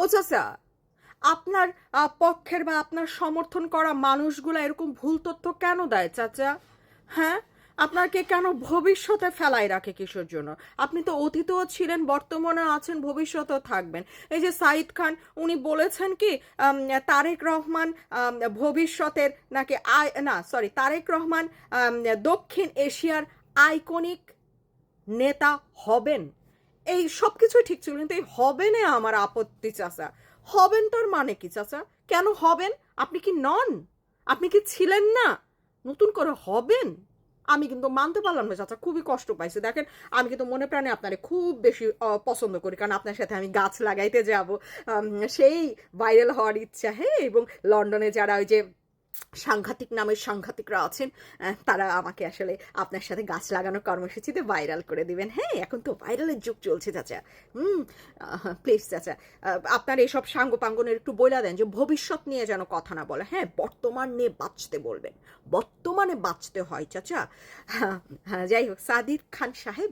ও আপনার পক্ষের বা আপনার সমর্থন করা মানুষগুলো এরকম ভুল তথ্য কেন দেয় চাচা? হ্যাঁ? আপনাকে কেন ভবিষ্যতে ফেলায় রাখে কিসের জন্য? আপনি তো অতীতও ছিলেন বর্তমানে আছেন, ভবিষ্যতেও থাকবেন। এই যে সাইদ খান, উনি বলেছেন কি তারেক রহমান ভবিষ্যতের নাকি আই, না সরি তারেক রহমান দক্ষিণ এশিয়ার আইকনিক নেতা হবেন। এই সব কিছুই ঠিক ছিল, কিন্তু এই হবেনে আমার আপত্তি, চাচা। হবেনটার মানে কি, চাচা? কেন হবেন? আপনি কি নন? আপনি কি ছিলেন না? নতুন করে হবেন? আমি কিন্তু মানতে পারলাম না, চাচা, খুবই কষ্ট পাইছি। দেখেন, আমি কিন্তু মনে প্রাণে আপনারে খুব বেশি পছন্দ করি, কারণ আপনার সাথে আমি গাছ লাগাইতে যাব। সেই ভাইরাল হওয়ার ইচ্ছা হ্যাঁ? এবং লন্ডনে যারা ওই যে সাংঘাতিক নামের সাংঘাতিকরা আছেন তারা আমাকে আসলে আপনার সাথে গাছ লাগানোর কর্মসূচিতে ভাইরাল করে দিবেন। হ্যাঁ এখন তো ভাইরালের যুগ চলছে চাচা। হুম প্লিজ চাচা আপনার এইসব সাঙ্গ পাঙ্গনের একটু বইলা দেন যে ভবিষ্যৎ নিয়ে যেন কথা না বলে। হ্যাঁ বর্তমান নিয়ে বাঁচতে বলবেন। বর্তমানে বাঁচতে হয় চাচা। হ্যাঁ, হ্যাঁ, যাই হোক সাদির খান সাহেব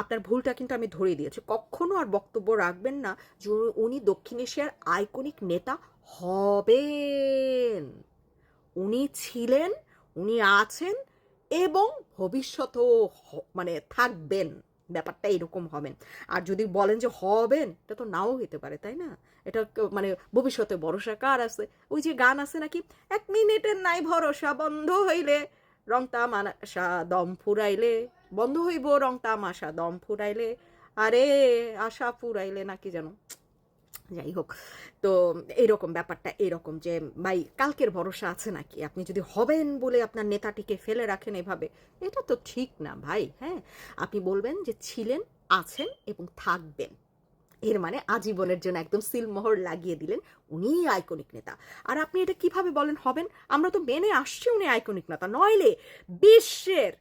আপনার ভুলটা কিন্তু আমি ধরিয়ে দিয়েছি। কখনো আর বক্তব্য রাখবেন না যে উনি দক্ষিণ এশিয়ার আইকনিক নেতা হবেন। উনি ছিলেন, উনি আছেন এবং ভবিষ্যতেও মানে থাকবেন। ব্যাপারটা এরকম হবেন। আর যদি বলেন যে হবেন, এটা তো নাও হইতে পারে, তাই না? এটা মানে ভবিষ্যতে ভরসা কার আছে? ওই যে গান আছে নাকি, এক মিনিটের নাই ভরসা, বন্ধ হইলে রং তামাশা দম ফুরাইলে। বন্ধ হইব রং তামাশা দম ফুরাইলে। আরে, আশা ফুরাইলে নাকি যেন? যাই হোক, তো এরকম ব্যাপারটা এরকম যে, ভাই, কালকের ভরসা আছে নাকি? আপনি যদি হবেন বলে আপনার নেতাটিকে ফেলে রাখেন এভাবে, এটা তো ঠিক না ভাই হ্যাঁ? আপনি বলবেন যে, ছিলেন, আছেন এবং থাকবেন। এর মানে আজীবনের জন্য একদম সিলমোহর লাগিয়ে দিলেন উনি আইকনিক নেতা। আর আপনি এটা কীভাবে বলেন হবেন? আমরা তো মেনে আসছি উনি আইকনিক নেতা। নইলে বিশ্বের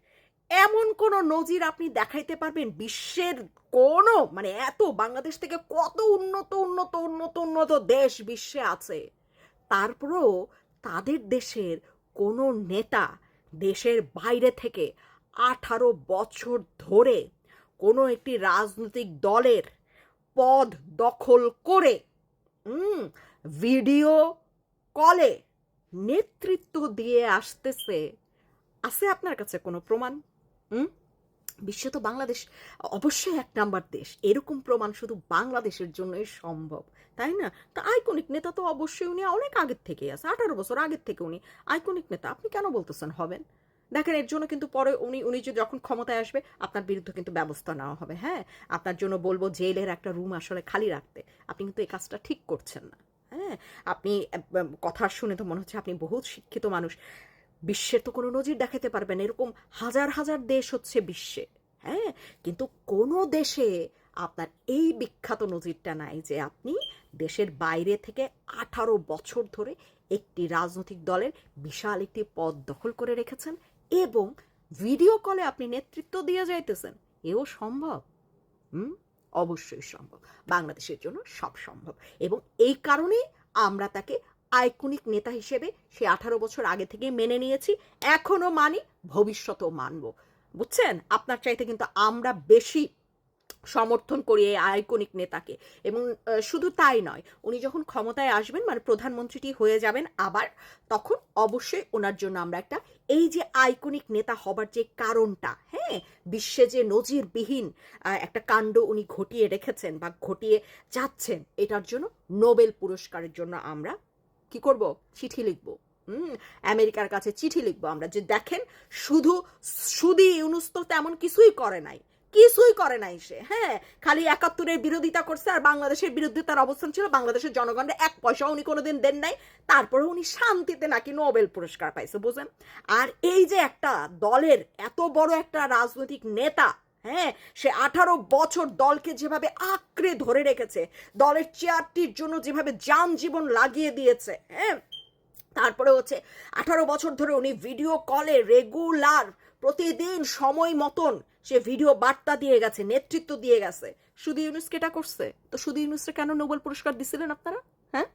এমন কোন নজির আপনি দেখাইতে পারবেন? বিশ্বের কোনো মানে এত বাংলাদেশ থেকে কত উন্নত উন্নত উন্নত উন্নত দেশ বিশ্বে আছে। তারপরেও তাদের দেশের কোনো নেতা দেশের বাইরে থেকে আঠারো বছর ধরে কোনো একটি রাজনৈতিক দলের পদ দখল করে ভিডিও কলে নেতৃত্ব দিয়ে আসতেছে। আছে আপনার কাছে কোনো প্রমাণ? হুম? বিশ্বে তো বাংলাদেশ, অবশ্যই এক নাম্বার দেশ। এরকম প্রমাণ শুধু বাংলাদেশের জন্যই সম্ভব, তাই না? তা আইকনিক নেতা তো অবশ্যই উনি অনেক আগের থেকেই আছে, আঠারো বছর আগের থেকে উনি আইকনিক নেতা। আপনি কেন বলতেছেন হবেন? দেখেন, এর জন্য কিন্তু পরে উনি উনি যে যখন ক্ষমতায় আসবে, আপনার বিরুদ্ধে কিন্তু ব্যবস্থা নেওয়া হবে হ্যাঁ? আপনার জন্য বলব জেলের একটা রুম আসলে খালি রাখতে। আপনি কিন্তু এই কাজটা ঠিক করছেন না হ্যাঁ? আপনি কথা শুনে তো মনে হচ্ছে আপনি বহুত শিক্ষিত মানুষ। বিশ্বের তো কোনো নজির দেখাতে পারবেন এরকম হাজার হাজার দেশ হচ্ছে বিশ্বে। হ্যাঁ? কিন্তু কোনো দেশে আপনার এই বিখ্যাত নজিরটা নাই যে আপনি দেশের বাইরে থেকে আঠারো বছর ধরে একটি রাজনৈতিক দলের বিশাল একটি পদ দখল করে রেখেছেন এবং ভিডিও কলে আপনি নেতৃত্ব দিয়ে যাইতেছেন। এও সম্ভব? হুম? অবশ্যই সম্ভব। বাংলাদেশের জন্য সব সম্ভব। এবং এই কারণেই আমরা তাকে আইকনিক নেতা হিসেবে সে আঠারো বছর আগে থেকে মেনে নিয়েছি, এখনও মানি, ভবিষ্যতেও মানব। বুঝছেন? আপনার চাইতে কিন্তু আমরা বেশি সমর্থন করি এই আইকনিক নেতাকে। এবং শুধু তাই নয়, উনি যখন ক্ষমতায় আসবেন মানে প্রধানমন্ত্রীটি হয়ে যাবেন আবার, তখন অবশ্যই ওনার জন্য আমরা একটা, এই যে আইকনিক নেতা হবার যে কারণটা হ্যাঁ? বিশ্বে যে নজিরবিহীন একটা কাণ্ড উনি ঘটিয়ে রেখেছেন বা ঘটিয়ে যাচ্ছেন, এটার জন্য নোবেল পুরস্কারের জন্য আমরা কি করব? চিঠি লিখব। হুম, আমেরিকার কাছে চিঠি লিখব আমরা যে দেখেন শুধু সুদি ইউনুস তো তেমন কিছুই করে নাই, কিছুই করে নাই সে হ্যাঁ খালি একাত্তরের বিরোধিতা করছে আর বাংলাদেশের বিরুদ্ধে তার অবস্থান ছিল বাংলাদেশের জনগণের এক পয়সা উনি কোনোদিন দেন নাই, তারপরে উনি শান্তিতে নাকি নোবেল পুরস্কার পাইছে, বুঝেন? আর এই যে একটা দলের এত বড় একটা রাজনৈতিক নেতা হ্যাঁ সে আঠারো বছর দলকে যেভাবে আঁকড়ে ধরে রেখেছে, দলের চেয়ারটির জন্য যেভাবে যান জীবন লাগিয়ে দিয়েছে হ্যাঁ তারপরে হচ্ছে আঠারো বছর ধরে উনি ভিডিও কলে রেগুলার প্রতিদিন সময় মতন সে ভিডিও বার্তা দিয়ে গেছে, নেতৃত্ব দিয়ে গেছে। শুধু ইউনুসকে এটা করছে? তো শুধু ইউনুসকে কেন নোবেল পুরস্কার দিছিলেন আপনারা? হ্যাঁ?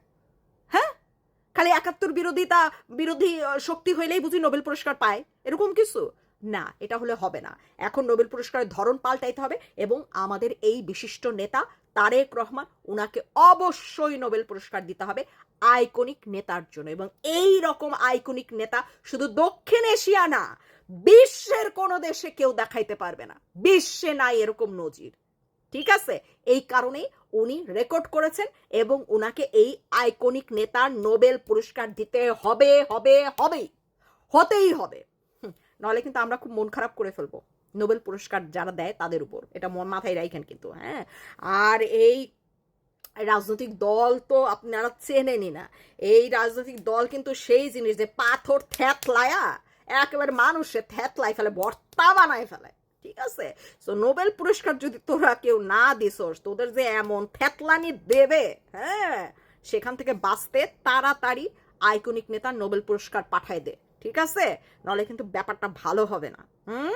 হ্যাঁ? খালি একাত্তর বিরোধিতা বিরোধী শক্তি হইলেই বুঝি নোবেল পুরস্কার পায়, এরকম কিছু? না, এটা হলে হবে না। এখন নোবেল পুরস্কারের ধরন পাল্টাইতে হবে এবং আমাদের এই বিশিষ্ট নেতা তারেক রহমান, উনাকে অবশ্যই নোবেল পুরস্কার দিতে হবে আইকনিক নেতার জন্য এবং এই রকম আইকনিক নেতা শুধু দক্ষিণ এশিয়া না, বিশ্বের কোনো দেশে কেউ দেখাইতে পারবে না। বিশ্বে নাই এরকম নজির। ঠিক আছে? এই কারণেই উনি রেকর্ড করেছেন এবং উনাকে এই আইকনিক নেতার নোবেল পুরস্কার দিতে হবে হবে, হবেই। হতেই হবে। নাহলে কিন্তু আমরা খুব মন খারাপ করে ফেলব। নোবেল পুরস্কার যারা দেয় তাদের উপর। এটা মন মাথায় রাখেন কিন্তু হ্যাঁ? আর এই রাজনৈতিক দল তো আপনারা চেনেনই না। এই রাজনৈতিক দল কিন্তু সেই জিনিস যে পাথর থ্যাতলায়া একেবারে মানুষে থ্যাতলাই ফেলে ভর্তা বানায় ফেলে, ঠিক আছে? তো নোবেল পুরস্কার যদি তোরা কেউ না দিছস তোদের যে এমন থ্যাতলানি দেবে হ্যাঁ? সেখান থেকে বাঁচতে তাড়াতাড়ি আইকনিক নেতা নোবেল পুরস্কার পাঠায় দে। ঠিক আছে? নাহলে কিন্তু ব্যাপারটা ভালো হবে না। হুম?